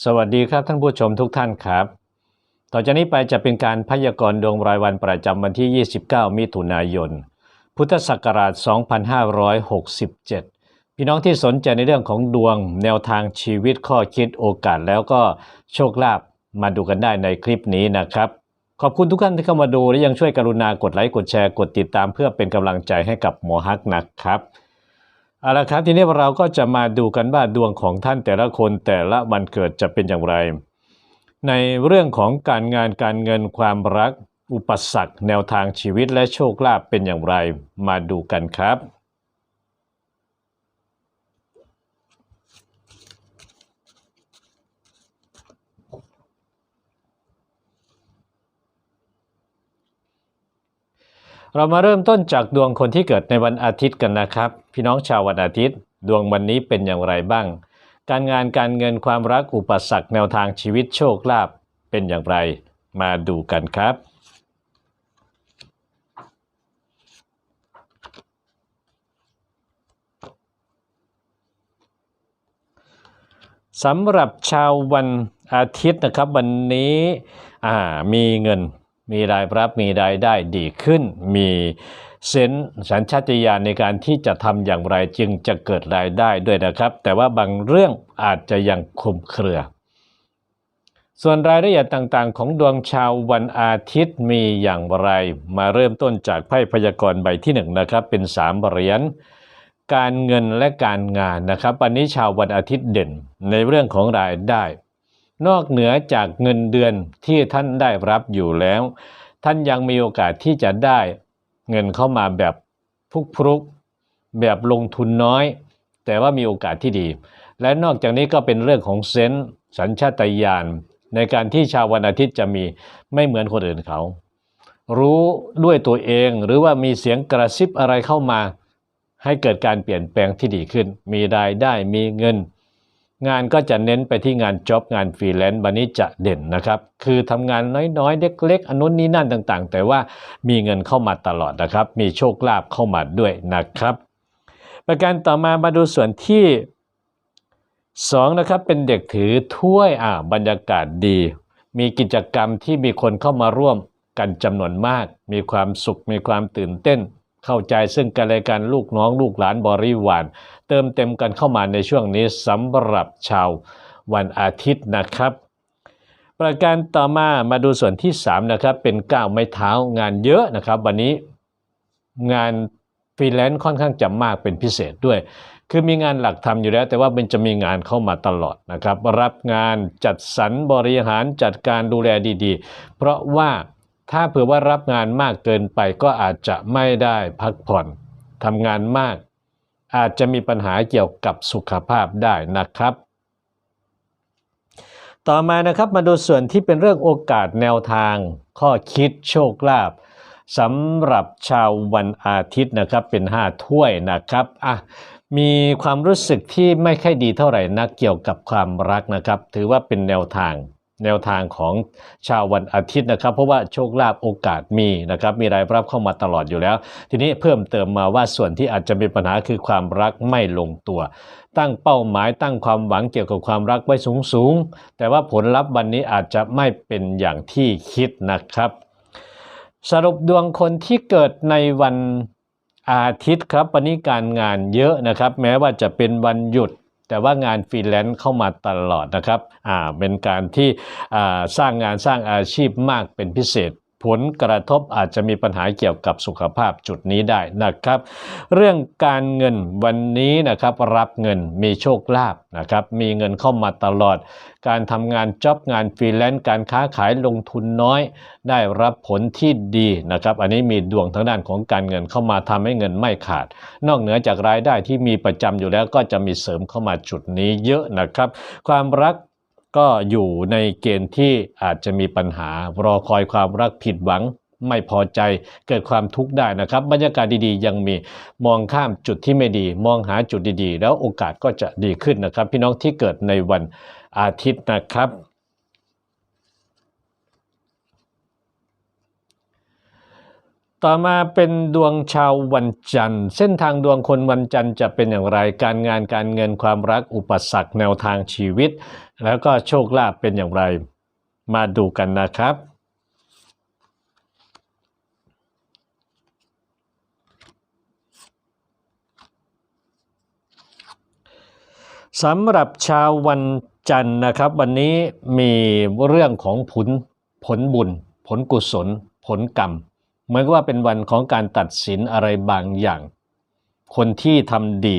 สวัสดีครับท่านผู้ชมทุกท่านครับ ต่อจากนี้ไปจะเป็นการพยากรณ์ดวงรายวันประจำวันที่ 29 มิถุนายน พุทธศักราช 2567 พี่น้องที่สนใจในเรื่องของดวง แนวทางชีวิตข้อคิดโอกาสแล้วก็โชคลาภมาดูกันได้ในคลิปนี้นะครับ ขอบคุณทุกท่านที่เข้ามาดูและยังช่วยกรุณากดไลค์กดแชร์กดติดตามเพื่อเป็นกำลังใจให้กับหมอฮักนะครับ เอาละครับทีนี้เราก็จะมาดูกันว่าดวงของท่านแต่ละคนแต่ละวันเกิดจะเป็นอย่างไร ในเรื่องของการงานการเงินความรัก อุปสรรค แนวทางชีวิตและโชคลาภเป็นอย่างไร มาดูกันครับ เรามาเริ่มต้นจากดวงคนที่เกิดในวันอาทิตย์กันนะครับ พี่น้องชาววันอาทิตย์ ดวงวันนี้เป็นอย่างไรบ้าง การงานการเงินความรักอุปสรรคแนวทางชีวิตโชคลาภเป็นอย่างไร มาดูกันครับ สำหรับชาววันอาทิตย์นะครับ วันนี้มีเงิน มีรายรับมีรายได้ดีขึ้น มีเซนสัญชาตญาณในการที่จะทำอย่างไรจึงจะเกิดรายได้ด้วยนะครับ แต่ว่าบางเรื่องอาจจะยังคลุมเครือ ส่วนรายละเอียดต่างๆ ของดวงชาววันอาทิตย์มีอย่างไร มาเริ่มต้นจากไพ่พยากรณ์ใบที่หนึ่งนะครับเป็นสามเหรียญการเงินและการงานนะครับ วันนี้ชาววันอาทิตย์เด่นในเรื่องของรายได้ นอกเหนือจากเงินเดือนที่ท่านได้รับอยู่แล้ว ท่านยังมีโอกาสที่จะได้เงินเข้ามาแบบพุกพรุกแบบลงทุนน้อย แต่ว่ามีโอกาสที่ดี และนอกจากนี้ก็เป็นเรื่องของเซนส์สัญชาตญาณในการที่ชาววันอาทิตย์จะมีไม่เหมือนคนอื่นเขา รู้ด้วยตัวเองหรือว่ามีเสียงกระซิบอะไรเข้ามา ให้เกิดการเปลี่ยนแปลงที่ดีขึ้น มีรายได้มีเงิน งานก็จะเน้นไปที่งานจ็อบงานฟรีแลนซ์วันนี้จะเด่นนะครับ คือทำงานน้อยๆ เล็กๆอนนู้นนี้นั่นต่างๆ แต่ว่ามีเงินเข้ามาตลอดนะครับ มีโชคลาภเข้ามาด้วยนะครับ ประการต่อมามาดูส่วนที่สองนะครับเป็นเด็กถือถ้วยอ่าบรรยากาศดี มีกิจกรรมที่มีคนเข้ามาร่วมกันจำนวนมาก มีความสุขมีความตื่นเต้น เข้าใจซึ่งกันและกันลูกน้องลูกหลานบริวารเติมเต็มกันเข้ามาในช่วงนี้สำหรับชาววันอาทิตย์นะครับ ประการต่อมามาดูส่วนที่ 3 นะครับ เป็นก้าวไม้เท้างานเยอะนะครับ วันนี้งานฟรีแลนซ์ค่อนข้างจะมากเป็นพิเศษด้วย คือมีงานหลักทำอยู่แล้ว แต่ว่ามันจะมีงานเข้ามาตลอดนะครับ รับงานจัดสรรบริหารจัดการดูแลดีๆ เพราะว่า ถ้าเผื่อว่ารับงานมากเกินไปก็อาจจะไม่ได้พักผ่อนทำงานมาก อาจจะมีปัญหาเกี่ยวกับสุขภาพได้นะครับ ต่อมานะครับมาดูส่วนที่เป็นเรื่องโอกาสแนวทาง ข้อคิดโชคลาภสำหรับชาววันอาทิตย์นะครับเป็น 5 ถ้วยนะครับอะมีความรู้สึกที่ไม่ค่อยดีเท่าไหร่นักเกี่ยวกับความรักนะครับ ถือว่าเป็นแนวทาง แนวทางของชาววันอาทิตย์นะครับ เพราะว่าโชคลาภโอกาสมีนะครับมีรายรับเข้ามาตลอดอยู่แล้ว ทีนี้เพิ่มเติมมาว่าส่วนที่อาจจะมีปัญหาคือความรักไม่ลงตัว ตั้งเป้าหมายตั้งความหวังเกี่ยวกับความรักไว้สูงสูงๆแต่ว่าผลลัพธ์วันนี้อาจจะไม่เป็นอย่างที่คิดนะครับ สรุปดวงคนที่เกิดในวันอาทิตย์ครับวันนี้การงานเยอะนะครับ แม้ว่าจะเป็นวันหยุด แต่ว่างานฟรีแลนซ์เข้ามาตลอดนะครับ อ่า เป็นการที่อ่าสร้างงานสร้างอาชีพมากเป็นพิเศษ ผลกระทบอาจจะมีปัญหาเกี่ยวกับสุขภาพจุดนี้ได้นะครับ เรื่องการเงินวันนี้นะครับรับเงินมีโชคลาภนะครับมีเงินเข้ามาตลอด การทำงานจ็อบงานฟรีแลนซ์การค้าขายลงทุนน้อย ได้รับผลที่ดีนะครับอันนี้มีดวงทางด้านของการเงินเข้ามาทำให้เงินไม่ขาด นอกเหนือจากรายได้ที่มีประจำอยู่แล้วก็จะมีเสริมเข้ามาจุดนี้เยอะนะครับ ความรัก ก็อยู่ในเกณฑ์ที่อาจจะมีปัญหารอคอยความรักผิดหวังไม่พอใจเกิดความทุกข์ได้นะครับ บรรยากาศดีๆ ยังมีมองข้ามจุดที่ไม่ดี มองหาจุดดีๆ แล้วโอกาสก็จะดีขึ้นนะครับ พี่น้องที่เกิดในวันอาทิตย์นะครับ ต่อมาเป็นดวงชาววันจันทร์ เส้นทางดวงคนวันจันทร์จะเป็นอย่างไรการงานการเงินความรักอุปสรรคแนวทางชีวิต แล้วก็โชคลาภเป็นอย่างไร มาดูกันนะครับ สำหรับชาววันจันทร์นะครับ วันนี้มีเรื่องของผลผลบุญ ผลกุศล ผลกรรม เหมือนกับว่าเป็นวันของการตัดสินอะไรบางอย่าง คนที่ทำดี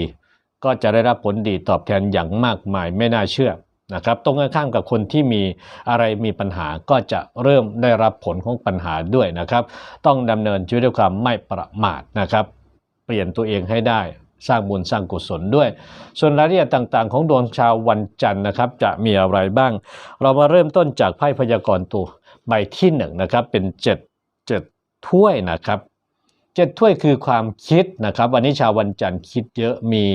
ก็จะได้รับผลดีตอบแทนอย่างมากมายไม่น่าเชื่อนะครับตรงข้ามกับคนที่มีอะไรมีปัญหาก็จะเริ่มได้รับผลของปัญหาด้วยนะครับ ต้องดำเนินชีวิตด้วยความไม่ประมาทนะครับ เปลี่ยนตัวเองให้ได้สร้างบุญสร้างกุศลด้วย ส่วนรายละเอียดต่างๆ ของดวงชาววันจันทร์นะครับ จะมีอะไรบ้าง เรามาเริ่มต้นจากไพ่พยากรณ์ตัวใบที่หนึ่งนะครับเป็นเจ็ดเจ็ด ถ้วยนะครับเจ็ดถ้วยคือความคิดนะครับ วันนี้ชาววันจันทร์คิดเยอะมี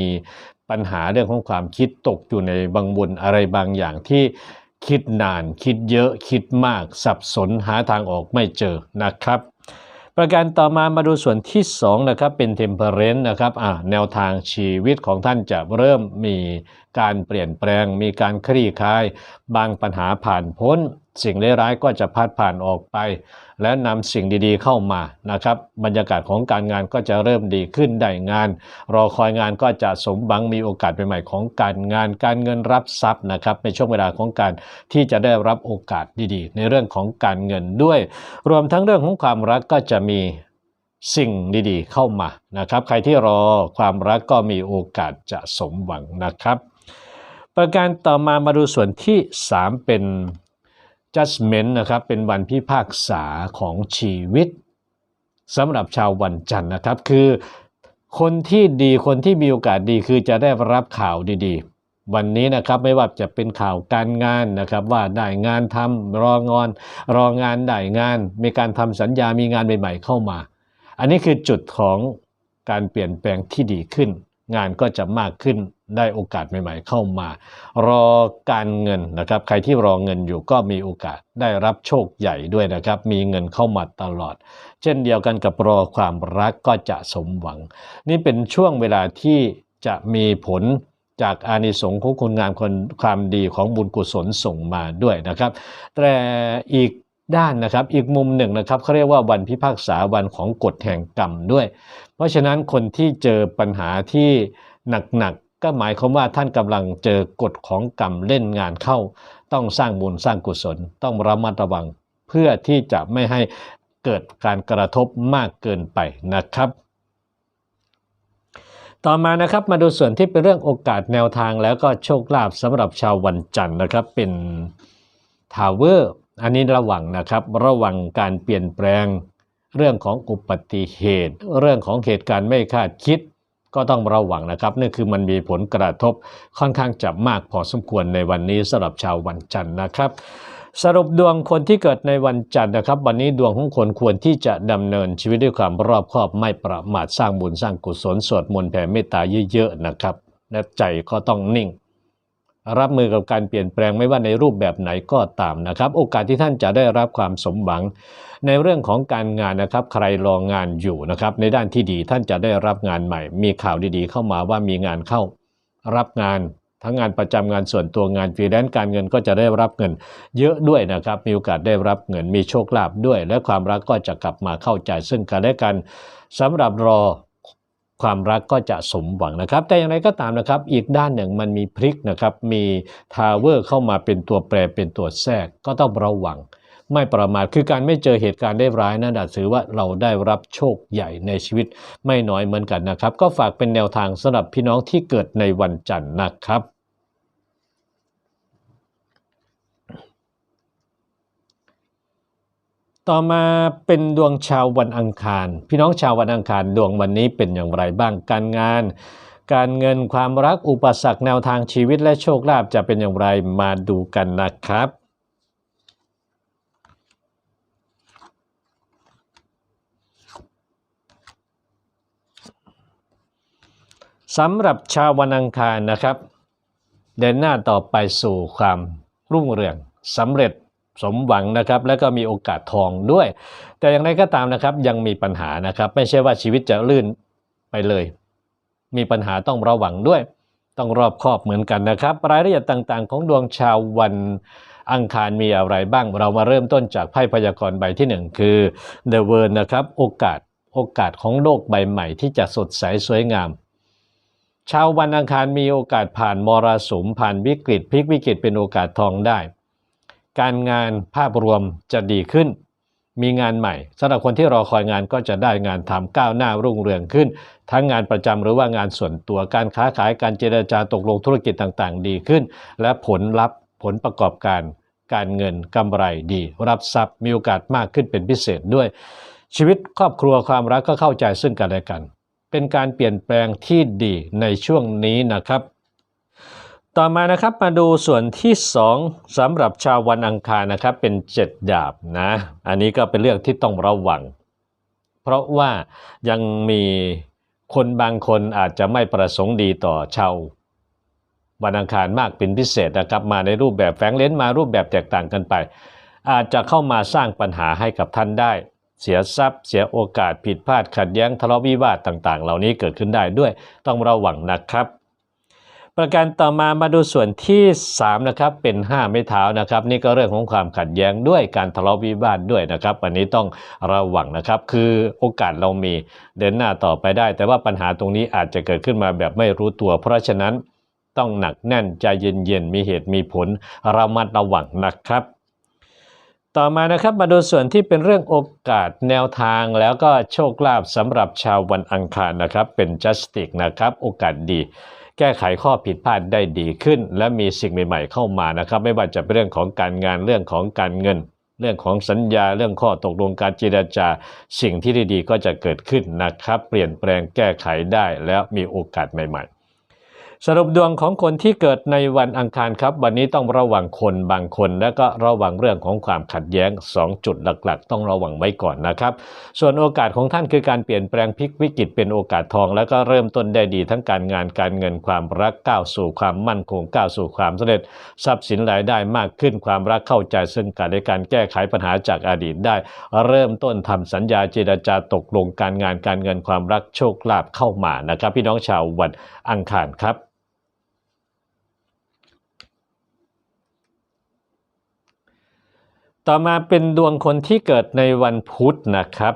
ปัญหาเรื่องของความคิดตกอยู่ในบางบุญอะไรบางอย่างที่คิดนานคิดเยอะคิดมากสับสนหาทางออกไม่เจอนะครับ ประการต่อมามาดูส่วนที่2นะครับเป็น temperance นะครับแนวทางชีวิตของท่านจะเริ่มมี การเปลี่ยนแปลงมีการคลี่คลาย บางปัญหาผ่านพ้น สิ่งเลวร้ายก็จะพัดผ่านออกไป และนำสิ่งดีๆเข้ามานะครับ บรรยากาศของการงานก็จะเริ่มดีขึ้นได้งาน รอคอยงานก็จะสมหวังมีโอกาสใหม่ๆของการงาน การเงินรับทรัพย์นะครับในช่วงเวลาของการที่จะได้รับโอกาสดีๆ ในเรื่องของการเงินด้วย รวมทั้งเรื่องของความรักก็จะมีสิ่งดีๆเข้ามานะครับ ใครที่รอความรักก็มีโอกาสจะสมหวังนะครับ ประการต่อมามาดูส่วนที่ 3 เป็น judgment นะครับ เป็นวันพิพากษาของชีวิตสำหรับชาววันจันทร์นะครับ คือคนที่ดีคนที่มีโอกาสดีคือจะได้รับข่าวดีๆ วันนี้นะครับไม่ว่าจะเป็นข่าวการงานนะครับ ว่าได้งานทำรองอน รองานได้งาน มีการทำสัญญามีงานใหม่ๆเข้ามา อันนี้คือจุดของการเปลี่ยนแปลงที่ดีขึ้น งานก็จะมากขึ้น ได้โอกาสใหม่ ๆ เข้ามา รอการเงินนะครับ ใครที่รอเงินอยู่ก็มีโอกาสได้รับโชคใหญ่ด้วยนะครับ มีเงินเข้ามาตลอด เช่นเดียวกันกับรอความรักก็จะสมหวัง นี่เป็นช่วงเวลาที่จะมีผลจากอานิสงส์ของคุณงามคนความดีของบุญกุศลส่งมาด้วยนะครับ แต่อีกด้านนะครับ อีกมุมหนึ่งนะครับเขาเรียกว่าวันพิพากษาวันของกฎแห่งกรรมด้วย เพราะฉะนั้นคนที่เจอปัญหาที่หนักๆ ก็หมายความว่าท่านกำลังเจอกฎของกรรมเล่นงานเข้า ต้องสร้างบุญสร้างกุศล ต้องระมัดระวัง เพื่อที่จะไม่ให้เกิดการกระทบมากเกินไปนะครับ ต่อมานะครับมาดูส่วนที่เป็นเรื่องโอกาสแนวทางแล้วก็โชคลาภสำหรับชาววันจันทร์นะครับเป็นทาวเวอร์อันนี้ระวังนะครับระวังการเปลี่ยนแปลง เรื่องของอุบัติเหตุ เรื่องของเหตุการณ์ไม่คาดคิด ก็ต้องระวังนะครับนี่คือมันมีผลกระทบค่อนข้างจะมากพอสมควรในวันนี้สำหรับชาววันจันทร์นะครับสรุปดวงคนที่เกิดในวันจันทร์นะครับ วันนี้ดวงของคนควรที่จะดำเนินชีวิตด้วยความรอบคอบไม่ประมาทสร้างบุญสร้างกุศลสวดมนต์แผ่เมตตาเยอะๆนะครับและใจก็ต้องนิ่ง รับมือกับการเปลี่ยนแปลงไม่ว่าในรูปแบบไหนก็ตามนะครับ โอกาสที่ท่านจะได้รับความสมหวัง ในเรื่องของการงานนะครับ ใครรองงานอยู่นะครับ ในด้านที่ดีท่านจะได้รับงานใหม่ มีข่าวดีๆ เข้ามาว่ามีงานเข้า รับงานทั้งงานประจำงานส่วนตัวงานฟรีแลนซ์การเงินก็จะได้รับเงิน เยอะด้วยนะครับ มีโอกาสได้รับเงินมีโชคลาภด้วย และความรักก็จะกลับมาเข้าใจซึ่งกันและกันสำหรับรอ ความรักก็จะสมหวังนะครับ แต่อย่างไรก็ตามนะครับ อีกด้านหนึ่งมันมีพลิกนะครับ มีทาวเวอร์เข้ามาเป็นตัวแปรเป็นตัวแทรกก็ต้องระวัง ไม่ประมาทคือการไม่เจอเหตุการณ์ได้ร้ายนั่นอาถือว่าเราได้รับโชคใหญ่ในชีวิตไม่น้อยเหมือนกันนะครับ ก็ฝากเป็นแนวทางสำหรับพี่น้องที่เกิดในวันจันทร์นะครับ ต่อมาเป็นดวงชาววันอังคาร พี่น้องชาววันอังคารดวงวันนี้เป็นอย่างไรบ้างการงาน การเงินความรักอุปสรรคแนวทางชีวิตและโชคลาภจะเป็นอย่างไรมาดูกันนะครับสำหรับชาววันอังคารนะครับ เดินหน้าต่อไปสู่ความรุ่งเรืองสำเร็จ สมหวังนะครับแล้วก็มีโอกาสทองด้วย แต่อย่างไรก็ตามนะครับยังมีปัญหานะครับไม่ใช่ว่าชีวิตจะลื่นไปเลย มีปัญหาต้องระวังด้วย ต้องรอบคอบเหมือนกันนะครับ รายละเอียดต่างๆ ของดวงชาววันอังคารมีอะไรบ้าง เรามาเริ่มต้นจากไพ่พยากรณ์ใบที่หนึ่งคือ The World นะครับโอกาสโอกาสของโลกใบใหม่ที่จะสดใสสวยงามชาววันอังคารมีโอกาสผ่านมรสุมผ่านวิกฤตพลิกวิกฤตเป็นโอกาสทองได้ การงานภาพรวมจะดีขึ้น มีงานใหม่สำหรับคนที่รอคอยงานก็จะได้งานทำก้าวหน้ารุ่งเรืองขึ้น ทั้งงานประจำหรือว่างานส่วนตัวการค้าขายการเจรจาตกลงธุรกิจต่างๆ ดีขึ้น และผลลัพธ์ผลประกอบการ การเงินกำไรดี รับทรัพย์มีโอกาสมากขึ้นเป็นพิเศษด้วย ชีวิตครอบครัวความรักก็เข้าใจซึ่งกันและกัน เป็นการเปลี่ยนแปลงที่ดีในช่วงนี้นะครับ ต่อมานะครับมาดูส่วนที่ 2สำหรับชาววันอังคารนะครับเป็นเจ็ดดาบนะอันนี้ก็เป็นเรื่องที่ต้องระวัง เพราะว่ายังมีคนบางคนอาจจะไม่ประสงค์ดีต่อชาววันอังคารมากเป็นพิเศษนะครับมาในรูปแบบแฝงเลนมารูปแบบแตกต่างกันไป อาจจะเข้ามาสร้างปัญหาให้กับท่านได้ เสียทรัพย์ เสียโอกาสผิดพลาดขัดแย้งทะเลาะวิวาทต่าง ๆ เหล่านี้เกิดขึ้นได้ด้วยต้องระวังนะครับ ประการต่อมามาดูส่วนที่3นะครับเป็น 5 ไม้เท้านะครับ นี่ก็เรื่องของความขัดแย้งด้วยการทะเลาะวิวาทด้วยนะครับ อันนี้ต้องระวังนะครับ คือโอกาสเรามีเดินหน้าต่อไปได้ แต่ว่าปัญหาตรงนี้อาจจะเกิดขึ้นมาแบบไม่รู้ตัว เพราะฉะนั้นต้องหนักแน่นใจเย็นๆมีเหตุมีผลระมัดระวังนะครับต่อมานะครับมาดูส่วนที่เป็นเรื่องโอกาสแนวทางแล้วก็โชคลาภสำหรับชาววันอังคารนะครับ เป็นจัสติกนะครับ โอกาสดี แก้ไขข้อผิดพลาดได้ดีขึ้น และมีสิ่งใหม่ๆเข้ามานะครับ ไม่ว่าจะเป็นเรื่องของการงานเรื่องของการเงิน เรื่องของสัญญาเรื่องข้อตกลงการเจรจา สิ่งที่ดีๆก็จะเกิดขึ้นนะครับ เปลี่ยนแปลงแก้ไขได้แล้วมีโอกาสใหม่ ๆ สรุปดวงของคนที่เกิดในวันอังคารครับ วันนี้ต้องระวังคนบางคน และก็ระวังเรื่องของความขัดแย้ง 2 จุดหลักๆ ต้องระวังไว้ก่อนนะครับ ส่วนโอกาสของท่านคือการเปลี่ยนแปลงพลิกวิกฤตเป็นโอกาสทอง แล้วก็เริ่มต้นได้ดีทั้งการงานการเงินความรักก้าวสู่ความมั่นคงก้าวสู่ความสำเร็จ ทรัพย์สินรายได้มากขึ้นความรักเข้าใจซึ่งกันและการแก้ไขปัญหาจากอดีตได้ เริ่มต้นทำสัญญาเจรจาตกลงการงานการเงินความรักโชคลาภเข้ามานะครับ พี่น้องชาววันอังคารครับ ต่อมาเป็นดวงคนที่เกิดในวันพุธนะครับ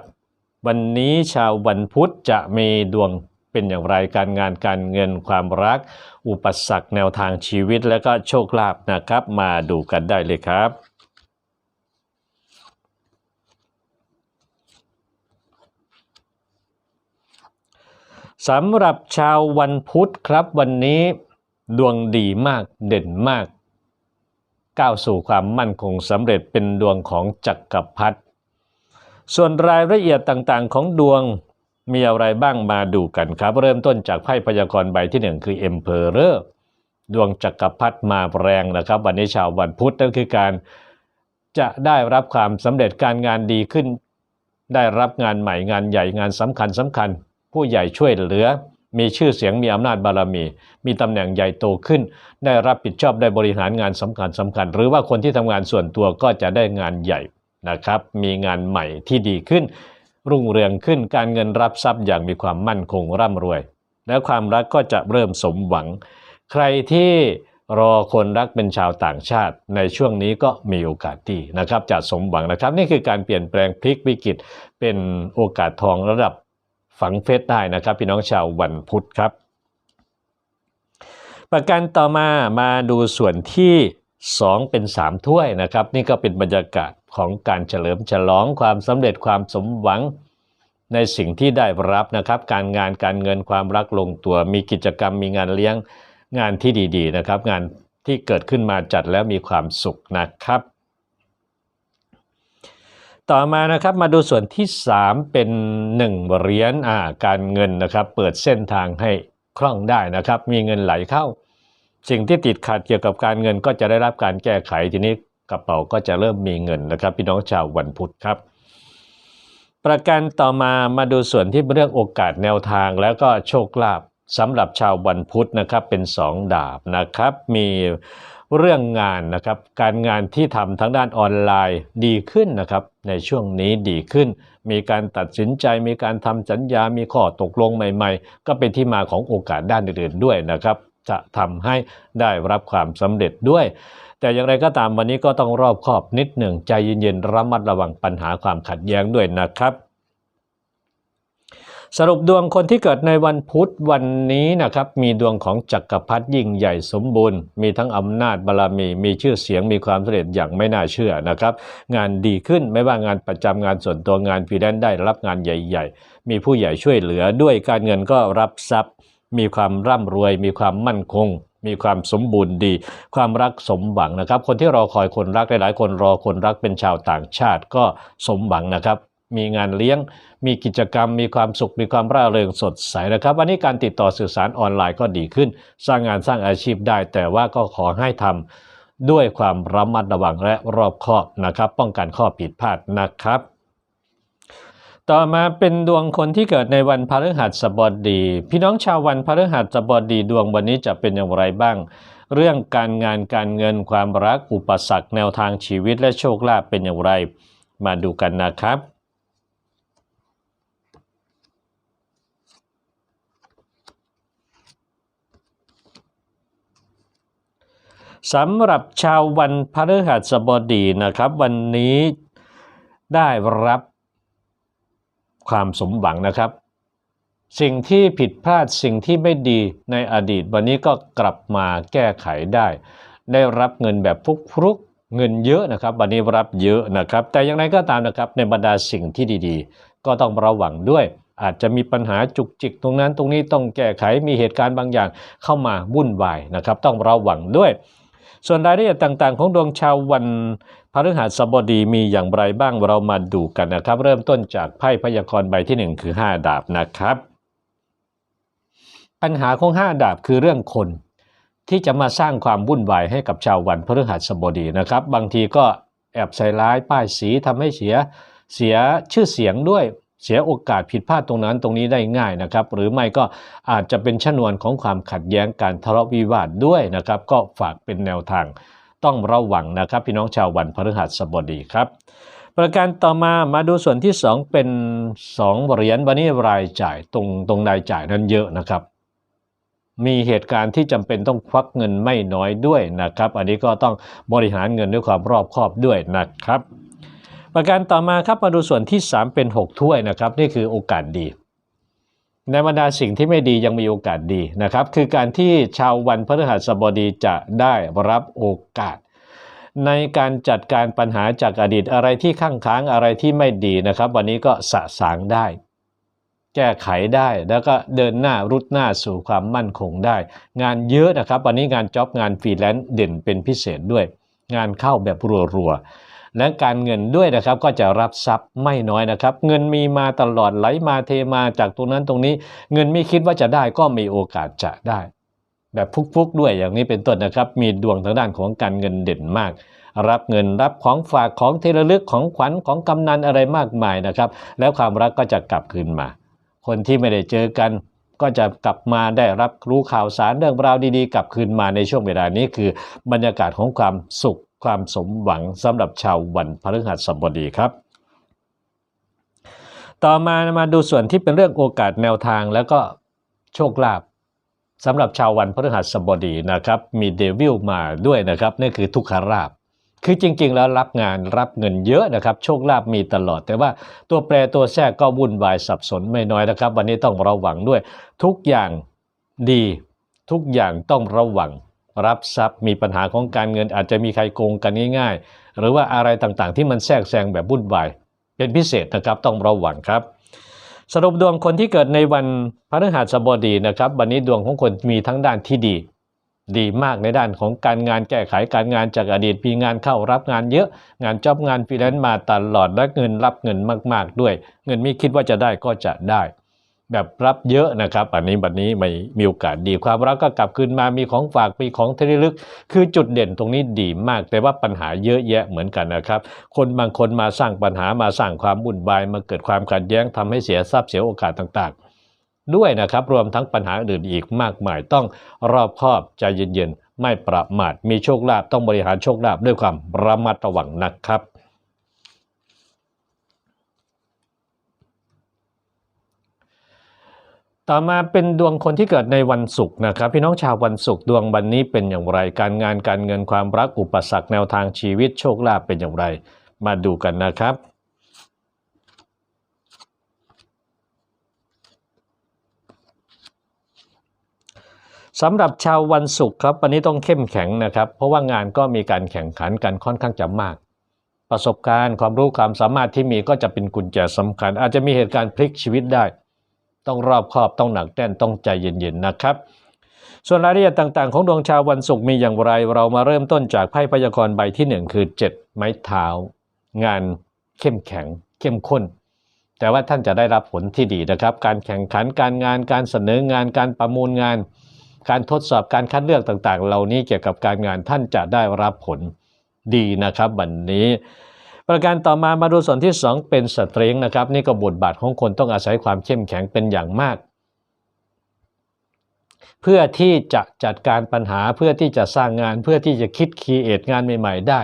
วันนี้ชาววันพุธจะมีดวงเป็นอย่างไรการงานการเงินความรัก อุปสรรคแนวทางชีวิตและก็โชคลาภนะครับ มาดูกันได้เลยครับสำหรับชาววันพุธครับวันนี้ดวงดีมากเด่นมาก ก้าวสู่ความมั่นคงสำเร็จเป็นดวงของจักรพรรดิส่วนรายละเอียดต่างๆของดวงมีอะไรบ้างมาดูกันครับ เริ่มต้นจากไพ่พยากรณ์ใบที่หนึ่งคือ Emperor ดวงจักรพรรดิมาแรงนะครับ วันนี้ชาววันพุธนั่นคือการจะได้รับความสำเร็จการงานดีขึ้น ได้รับงานใหม่งานใหญ่งานสำคัญสำคัญ ผู้ใหญ่ช่วยเหลือ มีชื่อเสียงมีอำนาจบารมี มีตำแหน่งใหญ่โตขึ้น ได้รับผิดชอบได้บริหารงานสำคัญสำคัญ หรือว่าคนที่ทำงานส่วนตัวก็จะได้งานใหญ่นะครับ มีงานใหม่ที่ดีขึ้น รุ่งเรืองขึ้นการเงินรับทรัพย์อย่างมีความมั่นคงร่ำรวย และความรักก็จะเริ่มสมหวัง ใครที่รอคนรักเป็นชาวต่างชาติในช่วงนี้ก็มีโอกาสดีนะครับจะสมหวังนะครับ นี่คือการเปลี่ยนแปลงพลิกวิกฤตเป็นโอกาสทองระดับ ฝังเฟสได้นะครับ พี่น้องชาววันพุธครับ ประการต่อมามาดูส่วนที่ 2 เป็น 3 ถ้วยนะครับ นี่ก็เป็นบรรยากาศของการเฉลิมฉลองความสำเร็จความสมหวังในสิ่งที่ได้รับนะครับ การงานการเงินความรักลงตัวมีกิจกรรมมีงานเลี้ยงงานที่ดีๆนะครับ งานที่เกิดขึ้นมาจัดแล้วมีความสุขนะครับ ต่อมานะครับมาดูส่วนที่ 3 เป็น 1 เหรียญอ่าการเงินนะครับ เปิดเส้นทางให้คล่องได้นะครับ มีเงินไหลเข้า สิ่งที่ติดขัดเกี่ยวกับการเงินก็จะได้รับการแก้ไขทีนี้กระเป๋าก็จะเริ่มมีเงินนะครับ พี่น้องชาววันพุธครับ ประการต่อมามาดูส่วนที่เป็นเรื่องโอกาสแนวทางแล้วก็โชคลาภสำหรับชาววันพุธนะครับเป็น 2 ดาบนะครับ มี เรื่องงานนะครับ การงานที่ทำทางด้านออนไลน์ดีขึ้นนะครับ ในช่วงนี้ดีขึ้น มีการตัดสินใจ มีการทำสัญญา มีข้อตกลงใหม่ ๆ ก็เป็นที่มาของโอกาสด้านอื่นๆด้วยนะครับ จะทำให้ได้รับความสำเร็จด้วย แต่อย่างไรก็ตามวันนี้ก็ต้องรอบคอบนิดหนึ่งใจเย็นๆระมัดระวังปัญหาความขัดแย้งด้วยนะครับ สรุปดวงคนที่เกิดในวันพุธวันนี้นะครับ มีดวงของจักรพรรดิยิ่งใหญ่สมบูรณ์ มีทั้งอำนาจบารมี มีชื่อเสียงมีความสำเร็จอย่างไม่น่าเชื่อนะครับ งานดีขึ้นไม่ว่างานประจำงานส่วนตัวงานฟรีแลนซ์ได้รับงานใหญ่ ๆ มีผู้ใหญ่ช่วยเหลือด้วยการเงินก็รับทรัพย์ มีความร่ำรวย มีความมั่นคงมีความสมบูรณ์ดี ความรักสมหวังนะครับ คนที่รอคอยคนรักหลายๆ คนรอคนรักเป็นชาวต่างชาติก็สมหวังนะครับ มีงานเลี้ยง มีกิจกรรม มีความสุข มีความร่าเริงสดใสนะครับ วันนี้การติดต่อสื่อสารออนไลน์ก็ดีขึ้น สร้างงานสร้างอาชีพได้ แต่ว่าก็ขอให้ทำด้วยความระมัดระวังและรอบคอบนะครับ ป้องกันข้อผิดพลาดนะครับ ต่อมาเป็นดวงคนที่เกิดในวันพฤหัสบดี พี่น้องชาววันพฤหัสบดีดวงวันนี้จะเป็นอย่างไรบ้าง เรื่องการงานการเงินความรักอุปสรรคแนวทางชีวิตและโชคลาภเป็นอย่างไร มาดูกันนะครับ สำหรับชาววันพฤหัสบดีนะครับ วันนี้ได้รับความสมหวังนะครับ สิ่งที่ผิดพลาดสิ่งที่ไม่ดีในอดีต วันนี้ก็กลับมาแก้ไขได้ ได้รับเงินแบบฟุกฟุกเงินเยอะนะครับ วันนี้รับเยอะนะครับ แต่อย่างไรก็ตามนะครับในบรรดาสิ่งที่ดีๆ ก็ต้องระวังด้วยอาจจะมีปัญหาจุกจิกตรงนั้นตรงนี้ต้องแก้ไขมีเหตุการณ์บางอย่างเข้ามาวุ่นวายนะครับ ต้องระวังด้วย ส่วนรายละเอียดต่างๆ ของดวงชาววันพฤหัสบดีมีอย่างไรบ้างเรามาดูกันนะครับ เริ่มต้นจากไพ่พยากรณ์ใบที่ 1 คือ 5 ดาบนะครับ ปัญหาของ 5 ดาบคือเรื่องคน ที่จะมาสร้างความวุ่นวายให้กับชาววันพฤหัสบดีนะครับ บางทีก็แอบใส่ร้ายป้ายสีทำให้เสียเสียชื่อเสียงด้วย เสียโอกาสผิดพลาดตรงนั้นตรงนี้ได้ง่ายนะครับ หรือไม่ก็อาจจะเป็นชนวนของความขัดแย้งการทะเลาะวิวาทด้วยนะครับ ก็ฝากเป็นแนวทางต้องระวังนะครับ พี่น้องชาววันพฤหัสบดีครับ ประการต่อมามาดูส่วนที่ 2 เป็น2เหรียญวันนี้รายจ่ายตรงตรงรายจ่ายนั้นเยอะนะครับมีเหตุการณ์ที่จำเป็นต้องควักเงินไม่น้อยด้วยนะครับ อันนี้ก็ต้องบริหารเงินด้วยความรอบคอบด้วยนะครับ ประการต่อมาครับมาดูส่วนที่ 3 เป็น 6 ถ้วยนะครับ นี่คือโอกาสดี ในบรรดาสิ่งที่ไม่ดียังมีโอกาสดีนะครับ คือการที่ชาววันพฤหัสบดีจะได้รับโอกาส ในการจัดการปัญหาจากอดีตอะไรที่ข้างค้างอะไรที่ไม่ดีนะครับ วันนี้ก็สะสางได้ แก้ไขได้แล้วก็เดินหน้ารุดหน้าสู่ความมั่นคงได้ งานเยอะนะครับ วันนี้งานจ็อบงานฟรีแลนซ์เด่นเป็นพิเศษด้วย งานเข้าแบบรัวๆ และการเงินด้วยนะครับก็จะรับทรัพย์ไม่น้อยนะครับ เงินมีมาตลอดไหลมาเทมาจากตรงนั้นตรงนี้ เงินไม่คิดว่าจะได้ก็มีโอกาสจะได้ แบบฟุกๆด้วยอย่างนี้เป็นต้นนะครับ มีดวงทางด้านของการเงินเด่นมาก รับเงินรับของฝากของเทระลึกของขวัญของกำนันอะไรมากมายนะครับ แล้วความรักก็จะกลับคืนมา คนที่ไม่ได้เจอกันก็จะกลับมาได้รับรู้ข่าวสารเรื่องราวดีๆ กลับคืนมาในช่วงเวลานี้คือบรรยากาศของความสุข ความสมหวังสำหรับชาววันพฤหัสบดีครับ ต่อมามาดูส่วนที่เป็นเรื่องโอกาสแนวทางแล้วก็โชคลาภสำหรับชาววันพฤหัสบดีนะครับ มีเดวิลมาด้วยนะครับนี่คือทุกขราบคือจริงๆ แล้วรับงานรับเงินเยอะนะครับ โชคลาภมีตลอด แต่ว่าตัวแปรตัวแทรกก็วุ่นวายสับสนไม่น้อยนะครับ วันนี้ต้องระวังด้วย ทุกอย่างดี ทุกอย่างต้องระวัง รับทรัพย์มีปัญหาของการเงินอาจจะมีใครโกงกันง่ายๆ หรือว่าอะไรต่างๆ ที่มันแทรกแซงแบบวุ่นวายเป็นพิเศษนะครับต้องระวังครับ สรุปดวงคนที่เกิดในวันพฤหัสบดีนะครับ วันนี้ดวงของคนมีทั้งด้านที่ดี ดีมากในด้านของการงานแก้ไขการงานจากอดีตมีงานเข้ารับงานเยอะ งานจอบงานฟรีแลนซ์มาตลอดและเงินรับเงินมาก ๆ ด้วย เงินไม่คิดว่าจะได้ก็จะได้ แบบรับเยอะนะครับ อันนี้บัดนนี้ไม่มีโอกาสดีความรักก็กลับคืนมามีของฝากมีของที่ระลึก คือจุดเด่นตรงนี้ดีมาก แต่ว่าปัญหาเยอะแยะเหมือนกันนะครับ คนบางคนมาสร้างปัญหามาสร้างความวุ่นวายมาเกิดความขัดแย้งทำให้เสียทรัพย์เสียโอกาสต่างๆ ด้วยนะครับรวมทั้งปัญหาอื่นอีกมากมายต้องรอบคอบใจเย็นๆไม่ประมาทมีโชคลาภต้องบริหารโชคลาภด้วยความระมัดระวังนะครับ ต่อมาเป็นดวงคนที่เกิดในวันศุกร์นะครับ พี่น้องชาววันศุกร์ดวงวันนี้เป็นอย่างไรการงานการเงินความรักอุปสรรคแนวทางชีวิตโชคลาภเป็นอย่างไร มาดูกันนะครับสำหรับชาววันศุกร์ครับวันนี้ต้องเข้มแข็งนะครับ เพราะว่างานก็มีการแข่งขันกันค่อนข้างจะมาก ประสบการณ์ความรู้ความสามารถที่มีก็จะเป็นกุญแจสำคัญ อาจจะมีเหตุการณ์พลิกชีวิตได้ ต้องรอบคอบต้องหนักแน่นต้องใจเย็นๆนะครับ ส่วนรายละเอียดต่างๆ ของดวงชาววันศุกร์มีอย่างไร เรามาเริ่มต้นจากไพ่พยากรณ์ใบที่ 1 คือ 7 ไม้เท้า งานเข้มแข็ง เข้มข้น แต่ว่าท่านจะได้รับผลที่ดีนะครับ การแข่งขันการงานการเสนองานการประมูลงาน การทดสอบการคัดเลือกต่างๆ เหล่านี้เกี่ยวกับการงานท่านจะได้รับผลดีนะครับวันนี้ ประการต่อมามาดูส่วนที่ 2 เป็นสตริงนะครับ นี่ก็บทบาทของคนต้องอาศัยความเข้มแข็งเป็นอย่างมาก เพื่อที่จะจัดการปัญหาเพื่อที่จะสร้างงานเพื่อที่จะคิดคีเอทงานใหม่ ๆ ได้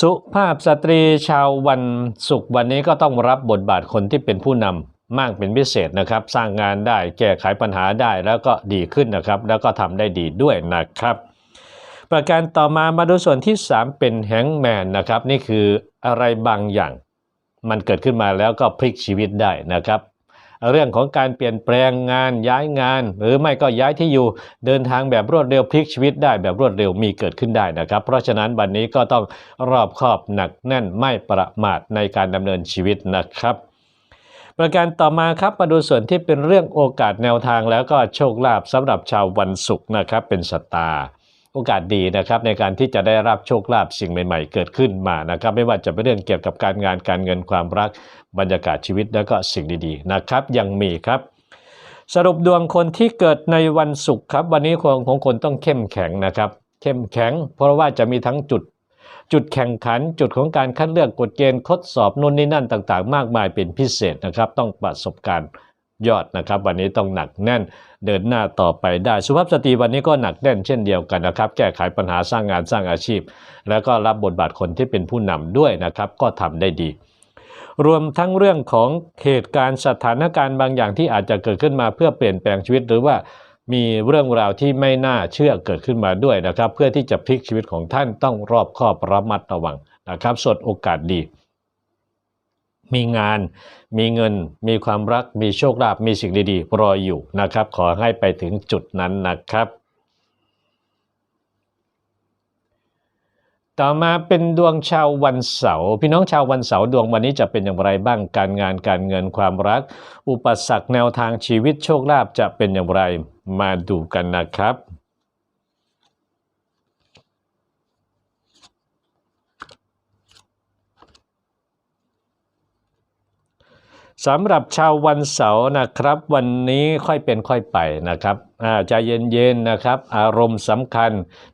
สุภาพสตรีชาววันศุกร์วันนี้ก็ต้องรับบทบาทคนที่เป็นผู้นำมากเป็นพิเศษนะครับ สร้างงานได้แก้ไขปัญหาได้แล้วก็ดีขึ้นนะครับ แล้วก็ทำได้ดีด้วยนะครับ ประการต่อมามาดูส่วนที่ 3 เป็นแฮงแมนนะครับ นี่คืออะไรบางอย่าง มันเกิดขึ้นมาแล้วก็พลิกชีวิตได้นะครับ เรื่องของการเปลี่ยนแปลงงานย้ายงาน หรือไม่ก็ย้ายที่อยู่เดินทางแบบรวดเร็วพลิกชีวิตได้แบบรวดเร็วมีเกิดขึ้นได้นะครับ เพราะฉะนั้นวันนี้ก็ต้องรอบคอบหนักแน่นไม่ประมาทในการดำเนินชีวิตนะครับประการต่อมาครับมาดูส่วนที่เป็นเรื่องโอกาสแนวทางแล้วก็โชคลาภสำหรับชาววันศุกร์นะครับเป็นสตาร์ โอกาสดีนะครับในการที่จะได้รับโชคลาภสิ่งใหม่ ๆ เกิดขึ้นมานะครับ ไม่ว่าจะเป็นเรื่องเกี่ยวกับการงานการเงินความรักบรรยากาศชีวิตแล้วก็สิ่งดีๆนะครับ ยังมีครับ สรุปดวงคนที่เกิดในวันศุกร์ครับ วันนี้คนของคนต้องเข้มแข็งนะครับ เข้มแข็ง เพราะว่าจะมีทั้งจุดจุดแข่งขันจุดของการคัดเลือกกฎเกณฑ์ทดสอบนู่นนี่นั่นต่าง ๆ มากมายเป็นพิเศษนะครับ ต้องประสบการณ์ยอดนะครับ วันนี้ต้องหนักแน่น เดินหน้าต่อไปได้สุภาพสตรีวันนี้ก็หนักแน่นเช่นเดียวกันนะครับ แก้ไขปัญหาสร้างงานสร้างอาชีพ แล้วก็รับบทบาทคนที่เป็นผู้นำด้วยนะครับ ก็ทำได้ดี รวมทั้งเรื่องของเหตุการณ์สถานการณ์บางอย่างที่อาจจะเกิดขึ้นมาเพื่อเปลี่ยนแปลงชีวิตหรือว่ามีเรื่องราวที่ไม่น่าเชื่อเกิดขึ้นมาด้วยนะครับ เพื่อที่จะพลิกชีวิตของท่านต้องรอบคอบระมัดระวังนะครับสดโอกาสดี มีงาน มีเงิน มีความรัก มีโชคลาภ มีสิ่งดีๆ รออยู่นะครับ ขอให้ไปถึงจุดนั้นนะครับ ต่อมาเป็นดวงชาววันเสาร์พี่น้องชาววันเสาร์ดวงวันนี้จะเป็นอย่างไรบ้างการงานการเงินความรัก อุปสรรคแนวทางชีวิตโชคลาภจะเป็นอย่างไรมาดูกันนะครับ สำหรับชาววันเสาร์นะครับ วันนี้ค่อยเป็นค่อยไปนะครับใจเย็นๆนะครับ อารมณ์สำคัญ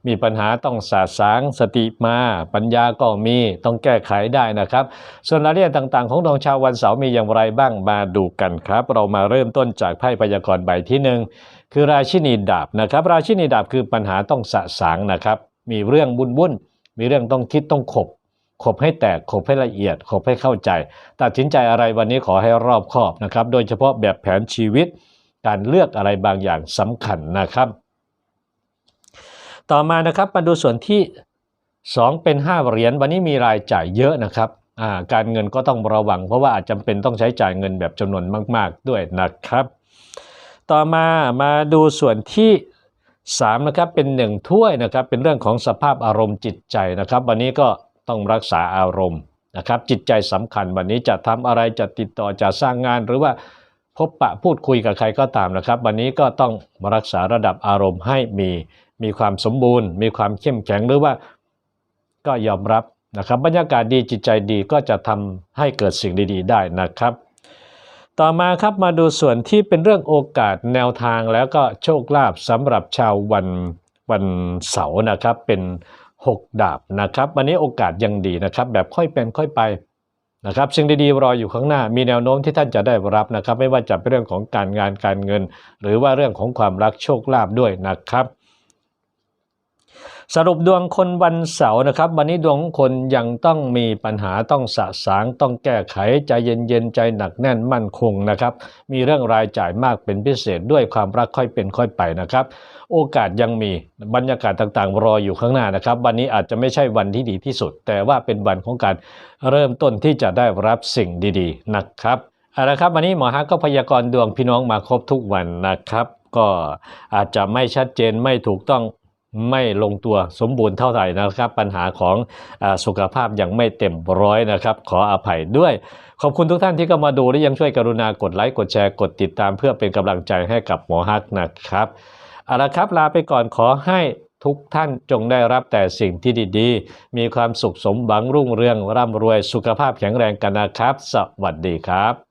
มีปัญหาต้องสาสางสติมา ปัญญาก็มีต้องแก้ไขได้นะครับ ส่วนรายละเอียดต่างๆ ของดวงชาววันเสาร์มีอย่างไรบ้างมาดูกันครับ เรามาเริ่มต้นจากไพ่พยากรณ์ใบที่หนึ่งคือราชินีดาบนะครับ ราชินีดาบคือปัญหาต้องสะสางนะครับ มีเรื่องวุ่นมีเรื่องต้องคิดต้องขบ ขบให้แตกขบให้ละเอียดขบให้เข้าใจ ตัดสินใจอะไรวันนี้ขอให้รอบคอบนะครับ โดยเฉพาะแบบแผนชีวิต การเลือกอะไรบางอย่างสำคัญนะครับ ต่อมานะครับมาดูส่วนที่ 2 เป็น 5 เหรียญวันนี้มีรายจ่ายเยอะนะครับการเงินก็ต้องระวัง เพราะว่าอาจจำเป็นต้องใช้จ่ายเงินแบบจำนวนมาก ๆ ด้วยนะครับ ต่อมามาดูส่วนที่3นะครับเป็น 1 ถ้วยนะครับเป็นเรื่องของสภาพอารมณ์จิตใจนะครับ วันนี้ก็ ต้องรักษาอารมณ์นะครับ จิตใจสำคัญวันนี้จะทำอะไรจะติดต่อจะสร้างงาน หรือว่าพบปะพูดคุยกับใครก็ตามนะครับ วันนี้ก็ต้องรักษาระดับอารมณ์ให้มีมีความสมบูรณ์ มีความเข้มแข็งหรือว่าก็ยอมรับนะครับ บรรยากาศดีจิตใจดีก็จะทำให้เกิดสิ่งดีๆ ได้นะครับ ต่อมาครับมาดูส่วนที่เป็นเรื่องโอกาสแนวทางแล้วก็โชคลาภสำหรับชาววันวันเสาร์นะครับเป็น 6 ดาบนะครับ วันนี้โอกาสยังดีนะครับ แบบค่อยเป็นค่อยไปนะครับสิ่งดีๆรออยู่ข้างหน้ามีแนวโน้มที่ท่านจะได้รับนะครับ ไม่ว่าจะเป็นเรื่องของการงานการเงิน หรือว่าเรื่องของความรักโชคลาภด้วยนะครับ สรุปดวงคนวันเสาร์นะครับ วันนี้ดวงคนยังต้องมีปัญหาต้องสะสางต้องแก้ไขใจเย็นๆใจหนักแน่นมั่นคงนะครับ มีเรื่องรายจ่ายมากเป็นพิเศษด้วยความรักค่อยเป็นค่อยไปนะครับ โอกาสยังมีบรรยากาศต่างๆ รออยู่ข้างหน้านะครับ วันนี้อาจจะไม่ใช่วันที่ดีที่สุด แต่ว่าเป็นวันของการเริ่มต้นที่จะได้รับสิ่งดีๆนะครับเอาละครับวันนี้หมอฮักก็พยากรณ์ดวงพี่น้องมาครบทุกวันนะครับ ก็อาจจะไม่ชัดเจนไม่ถูกต้อง ไม่ลงตัวสมบูรณ์เท่าไหร่นะครับ ปัญหาของอสุขภาพยังไม่เต็มร้อยนะครับ ขออภัยด้วย ขอบคุณทุกท่านที่เข้ามาดูและยังช่วยกรุณากดไลค์กดแชร์กดติดตามเพื่อเป็นกำลังใจให้กับหมอฮักนะครับเอาละครับลาไปก่อนขอให้ทุกท่านจงได้รับแต่สิ่งที่ดีๆ มีความสุขสมหวังรุ่งเรืองร่ำรวยสุขภาพแข็งแรงกันนะครับ สวัสดีครับ